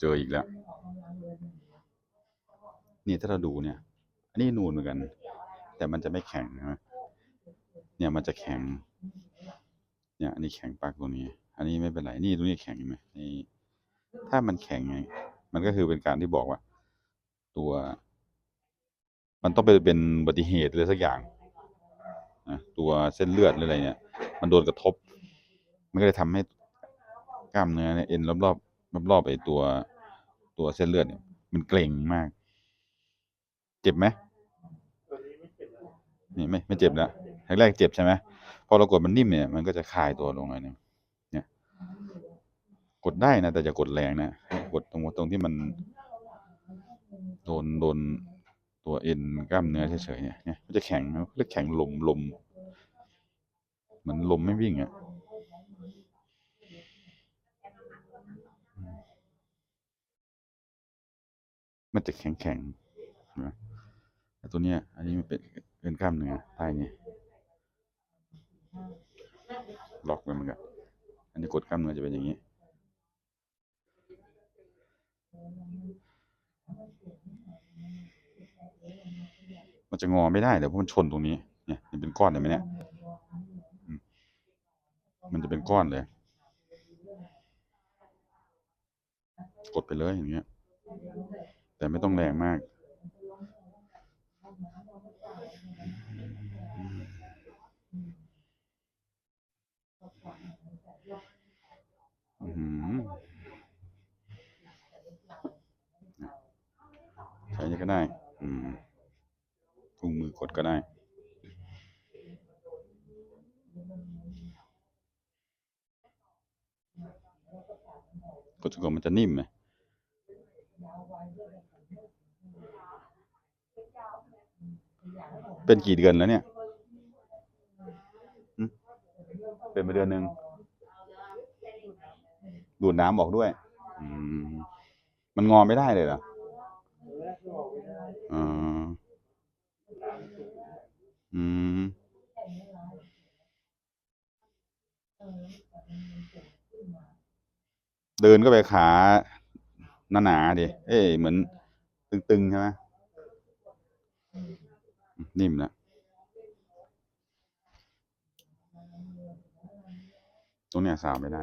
เจออีกแล้ว นี่ถ้าเราดูเนี่ย อันนี้นูนเหมือนกัน แต่มันจะไม่แข็งนะเนี่ยมันจะแข็ง เนี่ยอันนี้แข็งปากตรงนี้ อันนี้ไม่เป็นไรนี่ตรงนี้แข็งไหมนี่ถ้ามันแข็งไง มันก็คือเป็นการที่บอกว่า ตัว มันต้องไปเป็นอุบัติเหตุอะไรสักอย่างนะตัวเส้นเลือดหรืออะไรเนี่ย มันโดนกระทบ มันก็เลยทำให้กล้ามเนื้อเนี่ยเอ็นรอบๆ รอบๆไอ้ตัวตัวเส้นเลือดเนี่ย มันเกร็งมาก เจ็บไหมนี่ไม่ไม่เจ็บแล้วแรกๆเจ็บใช่ไหมพอเรากดมันนิ่มเนี่ยมันก็จะคลายตัวลงหน่อยหนึงเนี่ย กดได้นะ แต่จะกดแรงนะกดตรงตรงที่มันโดนโดนตัวเอ็นกล้ามเนื้อเฉยๆเนี่ยเนี่ยมันจะแข็งนะเรียกแข็งลมลมเหมือนลมไม่วิ่งอะ มันจะแข็งแข็งๆนะแต่ตัวเนี้ย อันนี้มันเป็นเป็นกล้ามเนื้อใต้นี่ล็อกไว้เหมือนกันอันนี้กดกล้ามเนื้อจะเป็นอย่างนี้ มันจะงอไม่ได้เดี๋ยวเพราะมันชนตรงนี้ เนี่ยมันเป็นก้อนเห็นไหมเนี่ยมันจะเป็นก้อนเลย กดไปเลยอย่างเงี้ย แต่ไม่ต้องแรงมาก ใช้นี่ก็ได้ถุงมือกดก็ได้กดจนกมันจะนิ่มไหม เป็นกี่เดือนแล้วเนี่ยเป็นมาเดือนหนึ่งดูดน้ำออกด้วยมมันงอไม่ได้เลยเหรออ๋ออืมเดินก็ไปขาหนาๆดิ เอ้ยเหมือนตึงๆใช่ไหม นิ่มแล้วตรงเนี้ยสาวไม่ได้